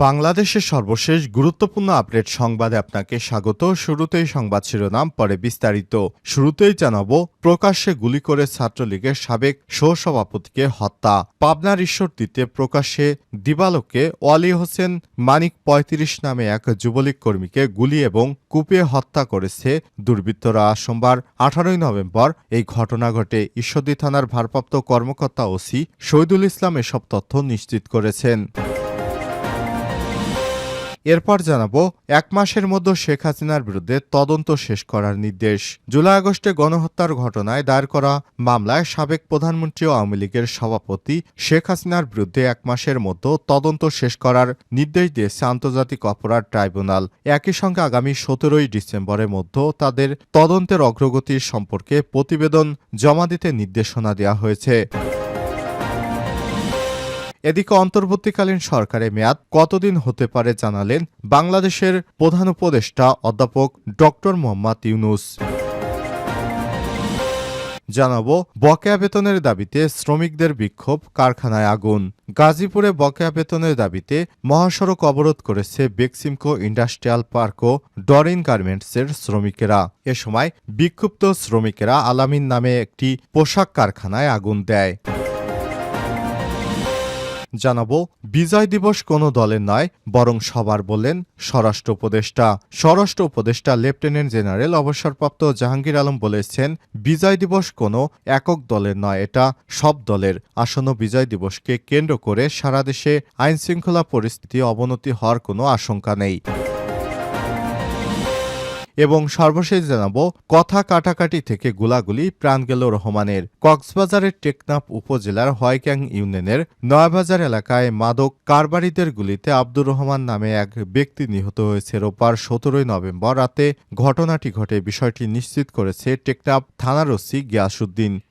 বাংলাদেশের সর্বশেষ গুরুত্বপূর্ণ আপডেট সংবাদে আপনাকে স্বাগত। শুরুতেই সংবাদ শিরোনাম, পরে বিস্তারিত। শুরুতেই জানাব, প্রকাশ্যে গুলি করে ছাত্রলীগের সাবেক সহসভাপতিকে হত্যা। পাবনার ঈশ্বরদীতে প্রকাশ্যে দিবালোকে ওয়ালি হোসেন মানিক ৩৫ নামে এক যুবলীগ কর্মীকে গুলি এবং কুপিয়ে হত্যা করেছে দুর্বৃত্তরা। সোমবার আঠারোই নভেম্বর এই ঘটনা ঘটে। ঈশ্বরদী থানার ভারপ্রাপ্ত কর্মকর্তা ওসি শহীদুল ইসলাম এসব তথ্য নিশ্চিত করেছেন। এরপর জানাব, এক মাসের মধ্যে শেখ হাসিনার বিরুদ্ধে তদন্ত শেষ করার নির্দেশ। জুলাই আগস্টে গণহত্যার ঘটনায় দায়ের করা মামলায় সাবেক প্রধানমন্ত্রী ও আওয়ামী লীগের সভাপতি শেখ হাসিনার বিরুদ্ধে এক মাসের মধ্যে তদন্ত শেষ করার নির্দেশ দিয়েছে আন্তর্জাতিক অপরাধ ট্রাইব্যুনাল। একই সঙ্গে আগামী সতেরোই ডিসেম্বরের মধ্যে তাদের তদন্তের অগ্রগতির সম্পর্কে প্রতিবেদন জমা দিতে নির্দেশনা দেওয়া হয়েছে। এদিকে অন্তর্বর্তীকালীন সরকারের মেয়াদ কতদিন হতে পারে জানালেন বাংলাদেশের প্রধান উপদেষ্টা অধ্যাপক ডক্টর মোহাম্মদ ইউনুস। জানাব, বকেয়া বেতনের দাবিতে শ্রমিকদের বিক্ষোভ কারখানায় আগুন। গাজীপুরে বকেয়া বেতনের দাবিতে মহাসড়ক অবরোধ করেছে বেক্সিমকো ইন্ডাস্ট্রিয়াল পার্ক ও ডরিন গার্মেন্টসের শ্রমিকেরা। এ সময় বিক্ষুব্ধ শ্রমিকেরা আলামিন নামে একটি পোশাক কারখানায় আগুন দেয়। জানাব, বিজয় দিবস কোনো দলের নয়, বরং সবার বললেন স্বরাষ্ট্র উপদেষ্টা। স্বরাষ্ট্র উপদেষ্টা লেফটেন্যান্ট জেনারেল অবসরপ্রাপ্ত জাহাঙ্গীর আলম বলেছেন, বিজয় দিবস কোনো একক দলের নয়, এটা সব দলের। আসন্ন বিজয় দিবসকে কেন্দ্র করে সারা দেশে আইনশৃঙ্খলা পরিস্থিতি অবনতি হওয়ার কোনো আশঙ্কা নেই। এবং সর্বশেষ জানাব, কথা কাটাকাটি থেকে গুলাগুলি প্রাণ গেল রহমানের। কক্সবাজারের টেকনাফ উপজেলার হয়ক্যাং ইউনিয়নের নয়বাজার এলাকায় মাদক কারবারিদের গুলিতে আব্দুর রহমান নামে এক ব্যক্তি নিহত হয়েছে রোববার সতেরোই নভেম্বর রাতে। ঘটনাটি ঘটে বিষয়টি নিশ্চিত করেছে টেকনাফ থানার ওসি গিয়াসুদ্দিন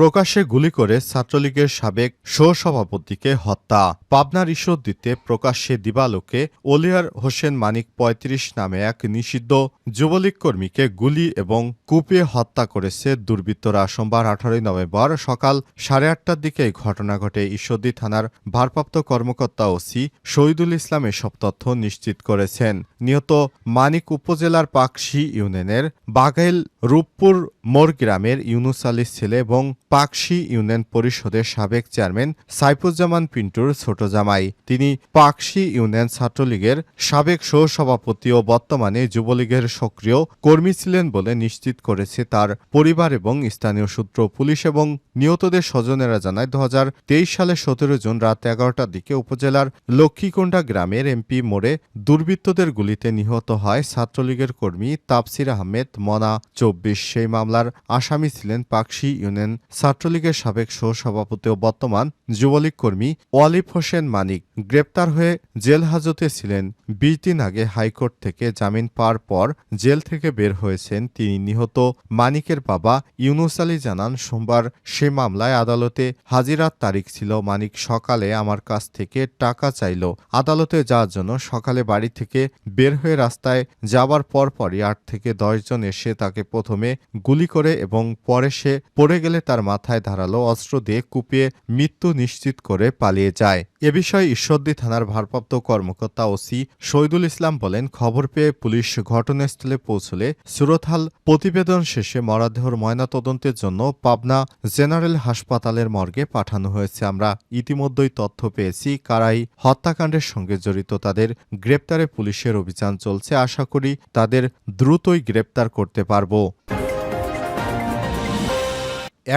প্রকাশ্যে গুলি করে ছাত্রলীগের সাবেক সহসভাপতিকে হত্যা। পাবনার ঈশ্বরদীতে প্রকাশ্যে দিবালোকে ওলিয়ার হোসেন মানিক ৩৫ নামে এক নিষিদ্ধ যুবলীগ কর্মীকে গুলি এবং কুপিয়ে হত্যা করেছে দুর্বৃত্তরা। সোমবার আঠারোই নভেম্বর সকাল সাড়ে আটটার দিকে এই ঘটনা ঘটে। ঈশ্বরদী থানার ভারপ্রাপ্ত কর্মকর্তা ওসি শহীদুল ইসলাম এসব তথ্য নিশ্চিত করেছেন। নিহত মানিক উপজেলার পাকশি ইউনিয়নের বাঘাইল রূপপুর মোর গ্রামের ইউনুস আলীর ছেলে এবং পাকশি ইউনিয়ন পরিষদের সাবেক চেয়ারম্যান সাইফুজ্জামান পিন্টুর ছোট জামাই। তিনি পাকশি ইউনিয়ন ছাত্রলীগের সাবেক সহসভাপতি ও বর্তমানে যুবলীগের সক্রিয় কর্মী ছিলেন বলে নিশ্চিত করেছে তার পরিবার এবং স্থানীয় সূত্র। পুলিশ এবং নিহতদের স্বজনেরা জানায় দু হাজার তেইশ সালে সতেরো জুন রাত এগারোটার দিকে উপজেলার লক্ষ্মীকুণ্ডা গ্রামের এমপি মোড়ে দুর্বৃত্তদের গুলিতে নিহত হয় ছাত্রলীগের কর্মী তাপসির আহমেদ মনা চব্বিশ। সেই মামলার আসামি ছিলেন পাকশি ইউনিয়ন ছাত্রলীগের সাবেক সহসভাপতি ও বর্তমান যুবলীগ কর্মী ওয়ালিফ হোসেন মানিক গ্রেপ্তার হয়ে জেল হাজতে ছিলেন। বিশ দিন আগে হাইকোর্ট থেকে জামিন পাওয়ার পর জেল থেকে বের হয়েছেন তিনি। নিহত মানিকের বাবা ইউনুস আলী জানান, সোমবার সে মামলায় আদালতে হাজিরার তারিখ ছিল। মানিক সকালে আমার কাছ থেকে টাকা চাইল। আদালতে যাওয়ার জন্য সকালে বাড়ি থেকে বের হয়ে রাস্তায় যাবার পরপরই আট থেকে দশ জন এসে তাকে প্রথমে গুলি করে এবং পরে সে পড়ে গেলে তার মাথায় ধারালো অস্ত্র দিয়ে কুপিয়ে মৃত্যু নিশ্চিত করে পালিয়ে যায়। এ বিষয়ে ঈশ্বরদী থানার ভারপ্রাপ্ত কর্মকর্তা ওসি শহীদুল ইসলাম বলেন, খবর পেয়ে পুলিশ ঘটনাস্থলে পৌঁছলে সুরতহাল প্রতিবেদন শেষে মরাদেহর ময়নাতদন্তের জন্য পাবনা জেনারেল হাসপাতালের মর্গে পাঠানো হয়েছে। আমরা ইতিমধ্যেই তথ্য পেয়েছি, কারাই হত্যাকাণ্ডের সঙ্গে জড়িত। তাদের গ্রেপ্তারে পুলিশের অভিযান চলছে। আশা করি তাদের দ্রুতই গ্রেপ্তার করতে পারব।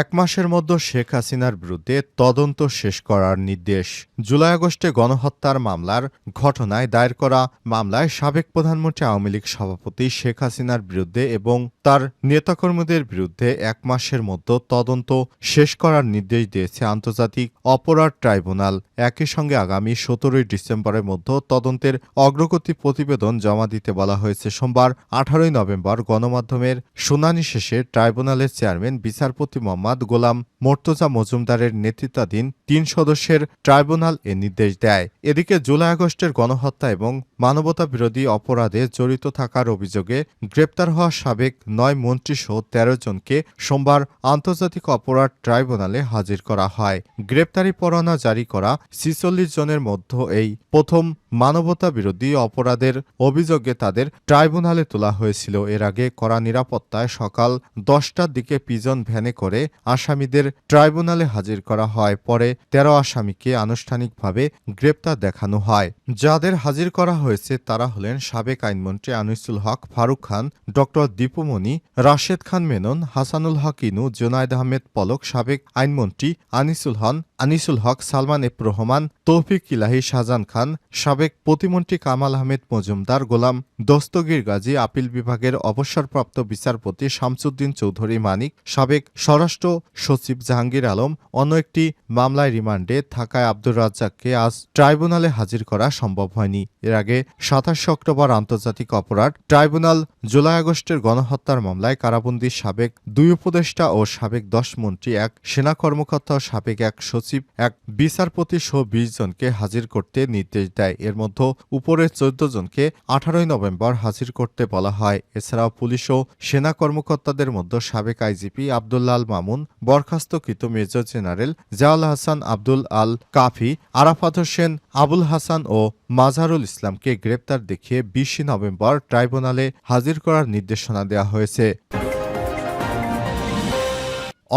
এক মাসের মধ্যে শেখ হাসিনার বিরুদ্ধে তদন্ত শেষ করার নির্দেশ। জুলাই আগস্টে গণহত্যার মামলার ঘটনায় দায়ের করা মামলায় সাবেক প্রধানমন্ত্রী আওয়ামী লীগ সভাপতি শেখ হাসিনার বিরুদ্ধে এবং তার নেতাকর্মীদের বিরুদ্ধে এক মাসের মধ্যে তদন্ত শেষ করার নির্দেশ দিয়েছে আন্তর্জাতিক অপরাধ ট্রাইব্যুনাল। একই সঙ্গে আগামী সতেরোই ডিসেম্বরের মধ্যে তদন্তের অগ্রগতি প্রতিবেদন জমা দিতে বলা হয়েছে। সোমবার আঠারোই নভেম্বর গণমাধ্যমের শুনানি শেষে ট্রাইব্যুনালের চেয়ারম্যান, বিচারপতি মোহাম্মদ গোলাম মোর্তজা মজুমদারের নেতৃত্বাধীন তিন সদস্যের ট্রাইব্যুনাল এ নির্দেশ দেয়। এদিকে জুলাই আগস্টের গণহত্যা এবং মানবতা বিরোধী অপরাধে জড়িত থাকার অভিযোগে গ্রেপ্তার হওয়া সাবেক নয় মন্ত্রীসহ তেরো জনকে সোমবার আন্তর্জাতিক অপরাধ ট্রাইব্যুনালে হাজির করা হয়। গ্রেপ্তারি পরোয়ানা জারি করা ছিচল্লিশ জনের মধ্যে এই প্রথম মানবতা বিরোধী অপরাধের অভিযোগে তাদের ট্রাইব্যুনালে তোলা হয়েছিল। এর আগে কড়া নিরাপত্তায় সকাল দশটার দিকে পিজন ভ্যানে করে আসামিদের ট্রাইব্যুনালে হাজির করা হয়। পরে তেরো আসামিকে আনুষ্ঠানিকভাবে গ্রেপ্তার দেখানো হয়। যাদের হাজির করা হয়েছে তারা হলেন সাবেক আইনমন্ত্রী আনিসুল হক, ফারুক খান ড দীপুমণি রাশেদ খান মেনন, হাসানুল হক ইনু, জোনায়দ আহমেদ পলক, সাবেক আইনমন্ত্রী আনিসুল হন আনিসুল হক, সালমান এফ রহমান, তৌফিক ইলাহি, শাহজাহান খান, সাবেক প্রতিমন্ত্রী কামাল আহমেদ মজুমদার, গোলাম দস্তগীর গাজী, আপিল বিভাগের অবসরপ্রাপ্ত বিচারপতি শামসুদ্দিন চৌধুরী মানিক, সাবেক স্বরাষ্ট্র সচিব জাহাঙ্গীর আলম, অন্য একটি মামলায় রিমান্ডে থাকায় আব্দুর রাজ্জাককে আজ ট্রাইব্যুনালে হাজির করা সম্ভব হয়নি। এর আগে সাতাশে অক্টোবর আন্তর্জাতিক অপরাধ ট্রাইব্যুনাল জুলাই আগস্টের গণহত্যার মামলায় কারাবন্দী সাবেক দুই উপদেষ্টা ও সাবেক দশ মন্ত্রী, এক সেনা কর্মকর্তা ও সাবেক এক সচিব এক বিচারপতি সহ বিশ জনকে হাজির করতে নির্দেশ দেয়। এর মধ্যে উপরের চোদ্দ জনকে আঠারোই নভেম্বর হাজির করতে বলা হয়। এছাড়াও পুলিশ ও সেনা কর্মকর্তাদের মধ্যে সাবেক আইজিপি আবদুল্লাল মামুন, বরখাস্তকৃত মেজর জেনারেল জাওয়াল হাসান আব্দুল আল কাফি, আরাফাত হোসেন আবুল হাসান ও মাজারুল ইসলামকে গ্রেপ্তার দেখিয়ে বিশে নভেম্বর ট্রাইব্যুনালে হাজির করার নির্দেশনা দেওয়া হয়েছে।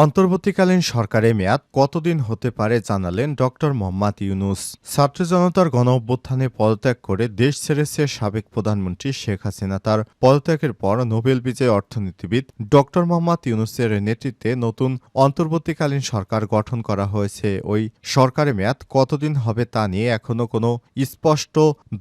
অন্তর্বর্তীকালীন সরকারের মেয়াদ কতদিন হতে পারে জানালেন ড. মোহাম্মদ ইউনুস। ছাত্র জনতার গণ অভ্যুত্থানে পদত্যাগ করে দেশ ছেড়েছে সাবেক প্রধানমন্ত্রী শেখ হাসিনা। তার পদত্যাগের পর নোবেল বিজয়ী অর্থনীতিবিদ ড. মোহাম্মদ ইউনুসের নেতৃত্বে নতুন অন্তর্বর্তীকালীন সরকার গঠন করা হয়েছে। ওই সরকারের মেয়াদ কতদিন হবে তা নিয়ে এখনও কোনো স্পষ্ট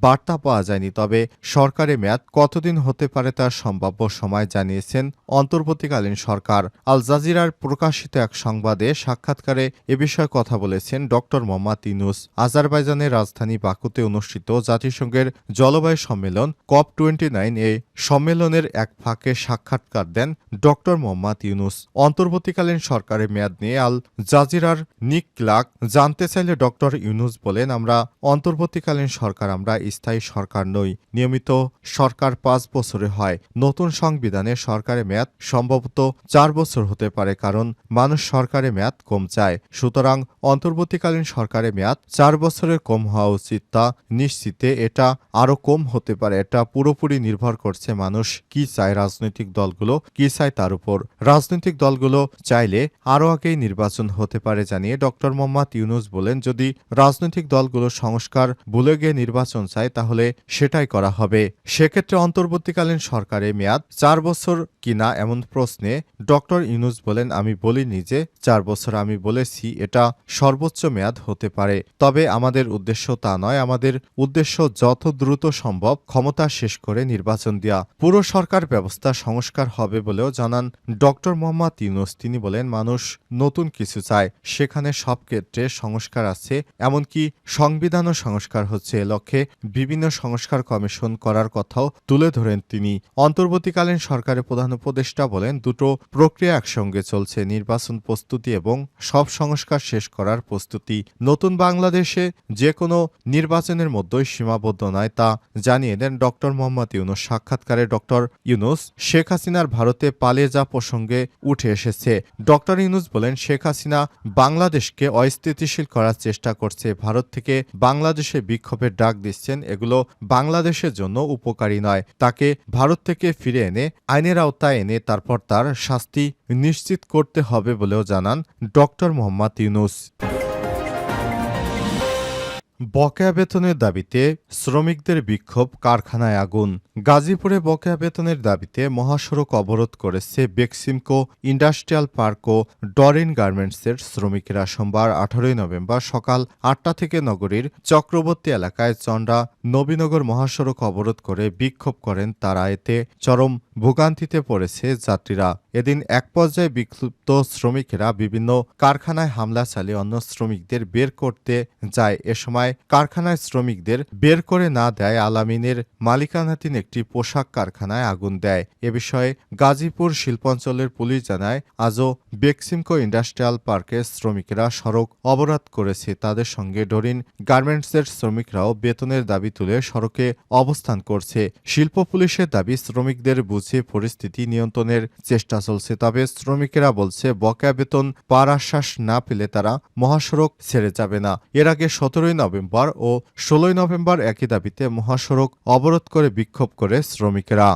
বার্তা পাওয়া যায়নি। তবে সরকারের মেয়াদ কতদিন হতে পারে তার সম্ভাব্য সময় জানিয়েছেন অন্তর্বর্তীকালীন সরকার। আল জাজিরার প্রকাশিত এক সংবাদে সাক্ষাৎকারে এ বিষয়ে কথা বলেছেন ড. মোহাম্মদ ইনুস আজারবাইজানের রাজধানী বাকুতে অনুষ্ঠিত জাতিসংঘের জলবায়ু সম্মেলন কপ টোয়েন্টি নাইন এ সম্মেলনের এক ফাঁকে সাক্ষাৎকার দেন ড. মোহাম্মদ ইউনুস। অন্তর্বর্তীকালীন সরকারের মেয়াদ নিয়ে আল জাজিরার নিক ক্লাক জানতে চাইলে ড. ইউনুস বলেন, আমরা অন্তর্বর্তীকালীন সরকার, আমরা স্থায়ী সরকার নই। নিয়মিত সরকার পাঁচ বছরে হয়। নতুন সংবিধানে সরকারের মেয়াদ সম্ভবত চার বছর হতে পারে, কারণ মানুষ সরকারের মেয়াদ কম চায়। সুতরাং অন্তর্বর্তীকালীন সরকারের মেয়াদ চার বছরের কম হওয়া উচিত তা নিশ্চিতে এটা আরও কম হতে পারে। এটা পুরোপুরি নির্ভর করছে মানুষ কি চায় রাজনৈতিক দলগুলো, কি চায় তার উপর। রাজনৈতিক দলগুলো চাইলে আরও আগেই নির্বাচন হতে পারে জানিয়ে ড. মোহাম্মদ ইউনুস বলেন, যদি রাজনৈতিক দলগুলো সংস্কার ভুলে গিয়ে নির্বাচন চায়, তাহলে সেটাই করা হবে। সেক্ষেত্রে অন্তর্বর্তীকালীন সরকারের মেয়াদ চার বছর কিনা এমন প্রশ্নে ড. ইউনুস বলেন, আমি বলিনি যে চার বছর আমি বলেছি, এটা সর্বোচ্চ মেয়াদ হতে পারে। তবে আমাদের উদ্দেশ্য তা নয়, আমাদের উদ্দেশ্য যত দ্রুত সম্ভব ক্ষমতা শেষ করে নির্বাচন দেওয়া পুরো সরকার ব্যবস্থা সংস্কার হবে বলেও জানান ড মোহাম্মদ ইউনুস। তিনি বলেন, মানুষ নতুন কিছু চায়, সেখানে সব ক্ষেত্রে সংস্কার আছে, এমনকি সংবিধানও সংস্কার হচ্ছে। লক্ষ্যে বিভিন্ন সংস্কার কমিশন করার কথাও তুলে ধরেন তিনি। অন্তর্বর্তীকালীন সরকারের প্রধান উপদেষ্টা বলেন, দুটো প্রক্রিয়া একসঙ্গে চলছে। নির্বাচন প্রস্তুতি এবং সব সংস্কার শেষ করার প্রস্তুতি। নতুন বাংলাদেশে যে কোনো নির্বাচনের মধ্যেই সীমাবদ্ধ নয় তা জানিয়ে দেন ড. মোহাম্মদ ইউনুস। সাক্ষাৎকারে ড. ইউনুস শেখ হাসিনার ভারতে পালিয়ে যা প্রসঙ্গে উঠে এসেছে। ড. ইউনুস বলেন, শেখ হাসিনা বাংলাদেশকে অস্থিতিশীল করার চেষ্টা করছে। ভারত থেকে বাংলাদেশে বিক্ষোভের ডাক দিচ্ছেন। এগুলো বাংলাদেশের জন্য উপকারী নয়। তাকে ভারত থেকে ফিরে এনে, আইনের আওতায় এনে তারপর তার শাস্তি নিশ্চিত করতে হবে বলেও জানান ডক্টর মোহাম্মদ ইউনুস। বকেয়া বেতনের দাবিতে শ্রমিকদের বিক্ষোভ কারখানায় আগুন। গাজীপুরে বকেয়া বেতনের দাবিতে মহাসড়ক অবরোধ করেছে বেক্সিমকো ইন্ডাস্ট্রিয়াল পার্ক ও ডরিন গার্মেন্টসের শ্রমিকেরা। সোমবার আঠারোই নভেম্বর সকাল আটটা থেকে নগরীর চক্রবর্তী এলাকায় চন্ডা নবীনগর মহাসড়ক অবরোধ করে বিক্ষোভ করেন তারা। এতে চরম ভোগান্তিতে পড়েছে যাত্রীরা। এদিন এক পর্যায়ে বিক্ষুব্ধ শ্রমিকেরা বিভিন্ন কারখানায় হামলা চালিয়ে অন্য শ্রমিকদের বের করতে যায়। এ সময় কারখানায় শ্রমিকদের বের করে না দেয় আলামিনের মালিকানাধীন একটি পোশাক কারখানায় আগুন দেয়। এ বিষয়ে গাজীপুর শিল্পাঞ্চলের পুলিশ জানায়, আজও বেক্সিমকো ইন্ডাস্ট্রিয়াল পার্কের শ্রমিকেরা সড়ক অবরোধ করেছে। তাদের সঙ্গে ডরিন গার্মেন্টসের শ্রমিকরাও বেতনের দাবি তুলে সড়কে অবস্থান করছে। শিল্প পুলিশের দাবি, শ্রমিকদের বুঝে পরিস্থিতি নিয়ন্ত্রণের চেষ্টা চলছে। তবে শ্রমিকেরা বলছে, বকেয়া বেতন পার আশ্বাস না পেলে তারা মহাসড়ক ছেড়ে যাবে না। এর আগে সতেরোই নভেম্বর ও ষোলোই নভেম্বর একই দাবিতে মহাসড়ক অবরোধ করে বিক্ষোভ করে শ্রমিকেরা।